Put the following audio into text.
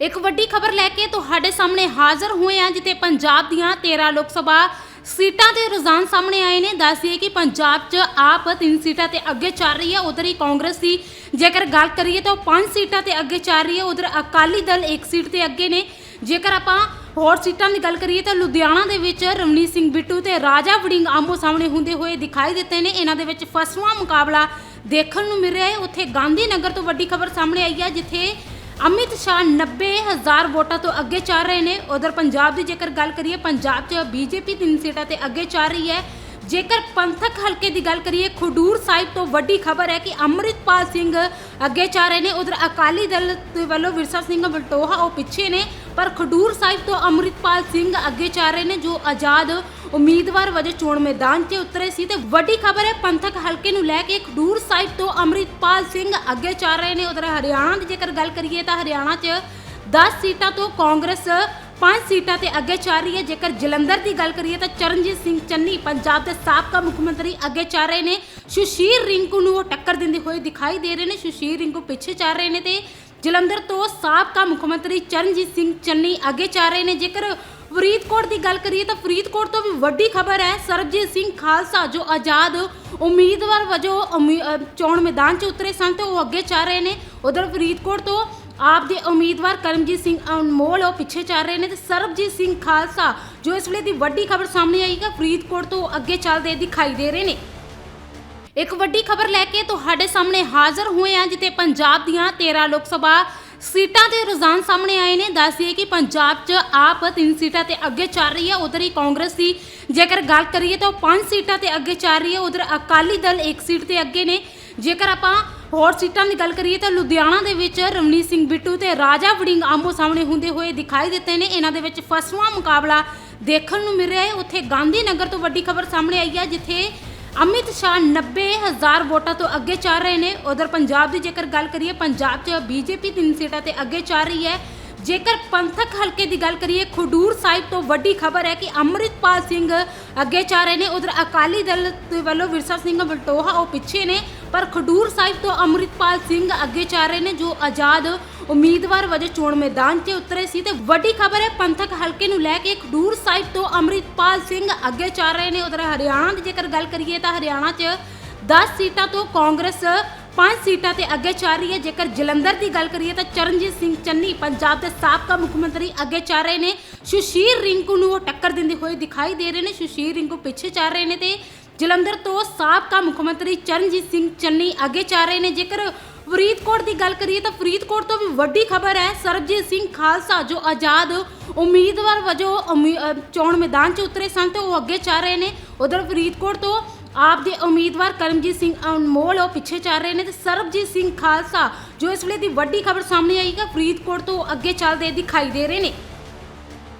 ਇੱਕ ਵੱਡੀ ਖਬਰ ਲੈ ਕੇ ਤੁਹਾਡੇ ਸਾਹਮਣੇ ਹਾਜ਼ਰ ਹੋਏ ਹਾਂ, ਜਿੱਥੇ ਪੰਜਾਬ ਦੀਆਂ 13 ਲੋਕ ਸਭਾ ਸੀਟਾਂ ਦੇ ਰੁਝਾਨ ਸਾਹਮਣੇ ਆਏ ਨੇ। ਦੱਸਦੀਏ ਕਿ ਪੰਜਾਬ 'ਚ ਆਪ ਤਿੰਨ ਸੀਟਾਂ ਤੇ ਅੱਗੇ ਚੱਲ ਰਹੀ ਹੈ, ਉਧਰ ਹੀ ਕਾਂਗਰਸ ਦੀ ਜੇਕਰ ਗੱਲ ਕਰੀਏ ਤਾਂ ਉਹ ਪੰਜ ਸੀਟਾਂ ਤੇ ਅੱਗੇ ਚੱਲ ਰਹੀ ਹੈ, ਉਧਰ ਅਕਾਲੀ ਦਲ ਇੱਕ ਸੀਟ ਤੇ ਅੱਗੇ ਨੇ। ਜੇਕਰ ਆਪਾਂ ਹੋਰ ਸੀਟਾਂ ਦੀ ਗੱਲ ਕਰੀਏ ਤਾਂ ਲੁਧਿਆਣਾ ਦੇ ਵਿੱਚ ਰਵਨੀਤ ਸਿੰਘ ਬਿੱਟੂ ਤੇ ਰਾਜਾ ਵੜਿੰਗ ਆਮੋ ਸਾਹਮਣੇ ਹੁੰਦੇ ਹੋਏ ਦਿਖਾਈ ਦਿੱਤੇ ਨੇ। ਇਹਨਾਂ ਦੇ ਵਿੱਚ ਫਸਵਾਂ ਮੁਕਾਬਲਾ ਦੇਖਣ ਨੂੰ ਮਿਲ ਰਿਹਾ ਹੈ। ਉੱਥੇ ਗਾਂਧੀ ਨਗਰ ਤੋਂ ਵੱਡੀ ਖਬਰ ਸਾਹਮਣੇ ਆਈ ਹੈ, ਜਿੱਥੇ ਅਮਿਤ ਸ਼ਾਹ 90000 ਵੋਟਾਂ ਤੋਂ ਅੱਗੇ ਚੱਲ ਰਹੇ ਨੇ। ਉਧਰ ਪੰਜਾਬ ਦੀ ਜੇਕਰ ਗੱਲ ਕਰੀਏ, ਪੰਜਾਬ 'ਚ ਬੀਜੇਪੀ ਤਿੰਨ ਸੀਟਾਂ ਤੇ ਅੱਗੇ ਚੱਲ ਰਹੀ ਹੈ। ਜੇਕਰ ਪੰਥਕ ਹਲਕੇ ਦੀ ਗੱਲ ਕਰੀਏ, ਖਡੂਰ ਸਾਹਿਬ ਤੋਂ ਵੱਡੀ ਖਬਰ ਹੈ ਕਿ ਅੰਮ੍ਰਿਤਪਾਲ ਸਿੰਘ ਅੱਗੇ ਚੱਲ ਰਹੇ ਨੇ। ਉਧਰ ਅਕਾਲੀ ਦਲ ਦੇ ਵੱਲੋਂ ਵਿਰਸਾ ਸਿੰਘ ਬਲਟੋਹਾ ਉਹ ਪਿੱਛੇ ਨੇ। ਪਰ ਖਡੂਰ ਸਾਹਿਬ ਤੋਂ ਅੰਮ੍ਰਿਤਪਾਲ ਸਿੰਘ ਅੱਗੇ ਚੱਲ ਰਹੇ ਨੇ, ਜੋ ਆਜ਼ਾਦ ਉਮੀਦਵਾਰ ਵਜੋਂ ਚੋਣ ਮੈਦਾਨ 'ਚ ਉਤਰੇ ਸੀ ਤੇ ਵੱਡੀ ਖਬਰ ਹੈ, ਪੰਥਕ ਹਲਕੇ ਨੂੰ ਲੈ ਕੇ ਖਡੂਰ ਸਾਹਿਬ ਤੋਂ ਅੰਮ੍ਰਿਤਪਾਲ ਸਿੰਘ ਅੱਗੇ ਚੱਲ ਰਹੇ ਨੇ। ਉਧਰ ਹਰਿਆਣਾ ਦੀ ਜੇਕਰ ਗੱਲ ਕਰੀਏ ਤਾਂ ਹਰਿਆਣਾ 'ਚ 10 ਸੀਟਾਂ ਤੋਂ ਕਾਂਗਰਸ ਪੰਜ ਸੀਟਾਂ ਤੇ ਅੱਗੇ ਚੱਲ ਰਹੀ ਹੈ। ਜੇਕਰ ਜਲੰਧਰ ਦੀ ਗੱਲ ਕਰੀਏ ਤਾਂ ਚਰਨਜੀਤ ਸਿੰਘ ਚੰਨੀ ਪੰਜਾਬ ਦੇ ਸਾਬਕਾ ਮੁੱਖ ਮੰਤਰੀ ਅੱਗੇ ਚੱਲ ਰਹੇ ਨੇ। ਸੁਸ਼ੀਰ ਰਿੰਕੂ ਨੂੰ ਉਹ ਟੱਕਰ ਦਿੰਦੇ ਹੋਏ ਦਿਖਾਈ ਦੇ ਰਹੇ ਨੇ। ਸੁਸ਼ੀਰ ਰਿੰਕੂ ਪਿੱਛੇ ਚੱਲ ਰਹੇ ਨੇ ਤੇ ਜਲੰਧਰ ਤੋਂ ਸਾਬਕਾ ਮੁੱਖ ਮੰਤਰੀ ਚਰਨਜੀਤ ਸਿੰਘ ਚੰਨੀ ਅੱਗੇ ਚੱਲ ਰਹੇ ਨੇ। ਜੇਕਰ ਫਰੀਦਕੋਟ ਦੀ ਗੱਲ ਕਰੀਏ ਤਾਂ ਫਰੀਦਕੋਟ ਤੋਂ ਵੀ ਵੱਡੀ ਖਬਰ ਹੈ ਸਰਬਜੀਤ ਸਿੰਘ ਖਾਲਸਾ ਜੋ ਆਜ਼ਾਦ ਉਮੀਦਵਾਰ ਵਜੋਂ ਉਮੀ- ਚੋਣ ਮੈਦਾਨ 'ਚ ਉਤਰੇ ਸਨ ਤੇ ਉਹ ਅੱਗੇ ਚੱਲ ਰਹੇ ਨੇ। ਉਧਰ ਫਰੀਦਕੋਟ ਤੋਂ ਆਪ ਦੇ ਉਮੀਦਵਾਰ ਕਰਮਜੀਤ ਸਿੰਘ ਅਨਮੋਲ ਉਹ ਪਿੱਛੇ ਚੱਲ ਰਹੇ ਨੇ ਤੇ ਸਰਬਜੀਤ ਸਿੰਘ ਖਾਲਸਾ ਜੋ ਇਸ ਵੇਲੇ ਦੀ ਵੱਡੀ ਖਬਰ ਸਾਹਮਣੇ ਆਈ ਹੈ ਫਰੀਦਕੋਟ ਤੋਂ ਅੱਗੇ ਚੱਲਦੇ ਦਿਖਾਈ ਦੇ ਰਹੇ ਨੇ। ਇੱਕ ਵੱਡੀ ਖਬਰ ਲੈ ਕੇ ਤੁਹਾਡੇ ਸਾਹਮਣੇ ਹਾਜ਼ਰ ਹੋਏ ਹਾਂ, ਜਿੱਥੇ ਪੰਜਾਬ ਦੀਆਂ 13 ਲੋਕ ਸਭਾ ਸੀਟਾਂ ਦੇ ਰੁਝਾਨ ਸਾਹਮਣੇ ਆਏ ਨੇ। ਦੱਸ ਕਿ ਪੰਜਾਬ 'ਚ ਆਪ ਤਿੰਨ ਸੀਟਾਂ ਤੇ ਅੱਗੇ ਚੱਲ ਰਹੀ ਹੈ, ਉਧਰ ਹੀ ਕਾਂਗਰਸ ਦੀ ਜੇਕਰ ਗੱਲ ਕਰੀਏ ਤਾਂ ਉਹ ਪੰਜ ਸੀਟਾਂ ਤੇ ਅੱਗੇ ਚੱਲ ਰਹੀ ਹੈ, ਉਧਰ ਅਕਾਲੀ ਦਲ ਇੱਕ ਸੀਟ ਤੇ ਅੱਗੇ ਨੇ। ਜੇਕਰ ਆਪਾਂ ਹੋਰ ਸੀਟਾਂ ਦੀ ਗੱਲ ਕਰੀਏ ਤਾਂ ਲੁਧਿਆਣਾ ਦੇ ਵਿੱਚ ਰਵਨੀਤ ਸਿੰਘ ਬਿੱਟੂ ਤੇ ਰਾਜਾ ਵੜਿੰਗ ਆਮੋ ਸਾਹਮਣੇ ਹੁੰਦੇ ਹੋਏ ਦਿਖਾਈ ਦਿੱਤੇ ਨੇ। ਇਹਨਾਂ ਦੇ ਵਿੱਚ ਫਸਵਾਂ ਮੁਕਾਬਲਾ ਦੇਖਣ ਨੂੰ ਮਿਲ ਰਿਹਾ ਹੈ। ਉੱਥੇ ਗਾਂਧੀ ਨਗਰ ਤੋਂ ਵੱਡੀ ਖਬਰ ਸਾਹਮਣੇ ਆਈ ਹੈ, ਜਿੱਥੇ ਅਮਿਤ ਸ਼ਾਹ 90000 ਵੋਟਾਂ ਤੋਂ ਅੱਗੇ ਚੱਲ ਰਹੇ ਨੇ। ਉਧਰ ਪੰਜਾਬ ਦੀ ਜੇਕਰ ਗੱਲ ਕਰੀਏ, ਪੰਜਾਬ 'ਚ ਬੀਜੇਪੀ ਤਿੰਨ ਸੀਟਾਂ ਤੇ ਅੱਗੇ ਚੱਲ ਰਹੀ ਹੈ। ਜੇਕਰ ਪੰਥਕ ਹਲਕੇ ਦੀ ਗੱਲ ਕਰੀਏ, ਖਡੂਰ ਸਾਹਿਬ ਤੋਂ ਵੱਡੀ ਖਬਰ ਹੈ ਕਿ ਅੰਮ੍ਰਿਤਪਾਲ ਸਿੰਘ ਅੱਗੇ ਚੱਲ ਰਹੇ ਨੇ। ਉਧਰ ਅਕਾਲੀ ਦਲ ਦੇ ਵੱਲੋਂ ਵਿਰਸਾ ਸਿੰਘ ਬਲਟੋਹਾ ਉਹ ਪਿੱਛੇ ਨੇ। ਪਰ ਖਡੂਰ ਸਾਹਿਬ ਤੋਂ ਅੰਮ੍ਰਿਤਪਾਲ ਸਿੰਘ ਅੱਗੇ ਚੱਲ ਰਹੇ ਨੇ, ਜੋ ਆਜ਼ਾਦ ਉਮੀਦਵਾਰ ਵਜੋਂ ਚੋਣ ਮੈਦਾਨ 'ਚ ਉਤਰੇ ਸੀ ਤੇ ਵੱਡੀ ਖਬਰ ਹੈ, ਪੰਥਕ ਹਲਕੇ ਨੂੰ ਲੈ ਕੇ ਖਡੂਰ ਸਾਹਿਬ ਤੋਂ ਅੰਮ੍ਰਿਤਪਾਲ ਸਿੰਘ ਅੱਗੇ ਚੱਲ ਰਹੇ ਨੇ। ਉਧਰ ਹਰਿਆਣਾ ਦੀ ਜੇਕਰ ਗੱਲ ਕਰੀਏ ਤਾਂ ਹਰਿਆਣਾ 'ਚ 10 ਸੀਟਾਂ ਤੋਂ ਕਾਂਗਰਸ ਪੰਜ ਸੀਟਾਂ ਤੇ ਅੱਗੇ ਚੱਲ ਰਹੀ ਹੈ। ਜੇਕਰ ਜਲੰਧਰ ਦੀ ਗੱਲ ਕਰੀਏ ਤਾਂ ਚਰਨਜੀਤ ਸਿੰਘ ਚੰਨੀ ਪੰਜਾਬ ਦੇ ਸਾਬਕਾ ਮੁੱਖ ਮੰਤਰੀ ਅੱਗੇ ਚੱਲ ਰਹੇ ਨੇ। ਸੁਸ਼ੀਰ ਰਿੰਕੂ ਨੂੰ ਉਹ ਟੱਕਰ ਦਿੰਦੇ ਹੋਏ ਦਿਖਾਈ ਦੇ ਰਹੇ ਨੇ। ਸੁਸ਼ੀਰ ਰਿੰਕੂ ਪਿੱਛੇ ਚੱਲ ਰਹੇ ਨੇ ਤੇ ਜਲੰਧਰ ਤੋਂ ਸਾਬਕਾ ਮੁੱਖ ਮੰਤਰੀ ਚਰਨਜੀਤ ਸਿੰਘ ਚੰਨੀ ਅੱਗੇ ਚੱਲ ਰਹੇ ਨੇ। ਜੇਕਰ ਫਰੀਦਕੋਟ ਦੀ ਗੱਲ ਕਰੀਏ ਤਾਂ ਫਰੀਦਕੋਟ ਤੋਂ ਵੀ ਵੱਡੀ ਖਬਰ ਹੈ ਸਰਬਜੀਤ ਸਿੰਘ ਖਾਲਸਾ ਜੋ ਆਜ਼ਾਦ ਉਮੀਦਵਾਰ ਵਜੋਂ ਉਮੀ- ਚੋਣ ਮੈਦਾਨ 'ਚ ਉਤਰੇ ਸਨ ਤੇ ਉਹ ਅੱਗੇ ਚੱਲ ਰਹੇ ਨੇ। ਉਧਰ ਫਰੀਦਕੋਟ ਤੋਂ ਆਪ ਦੇ ਉਮੀਦਵਾਰ ਕਰਮਜੀਤ ਸਿੰਘ ਅਨਮੋਲ ਉਹ ਪਿੱਛੇ ਚੱਲ ਰਹੇ ਨੇ ਤੇ ਸਰਬਜੀਤ ਸਿੰਘ ਖਾਲਸਾ ਜੋ ਇਸ ਵੇਲੇ ਦੀ ਵੱਡੀ ਖਬਰ ਸਾਹਮਣੇ ਆਈ ਹੈ ਫਰੀਦਕੋਟ ਤੋਂ ਅੱਗੇ ਚੱਲਦੇ ਦਿਖਾਈ ਦੇ ਰਹੇ ਨੇ।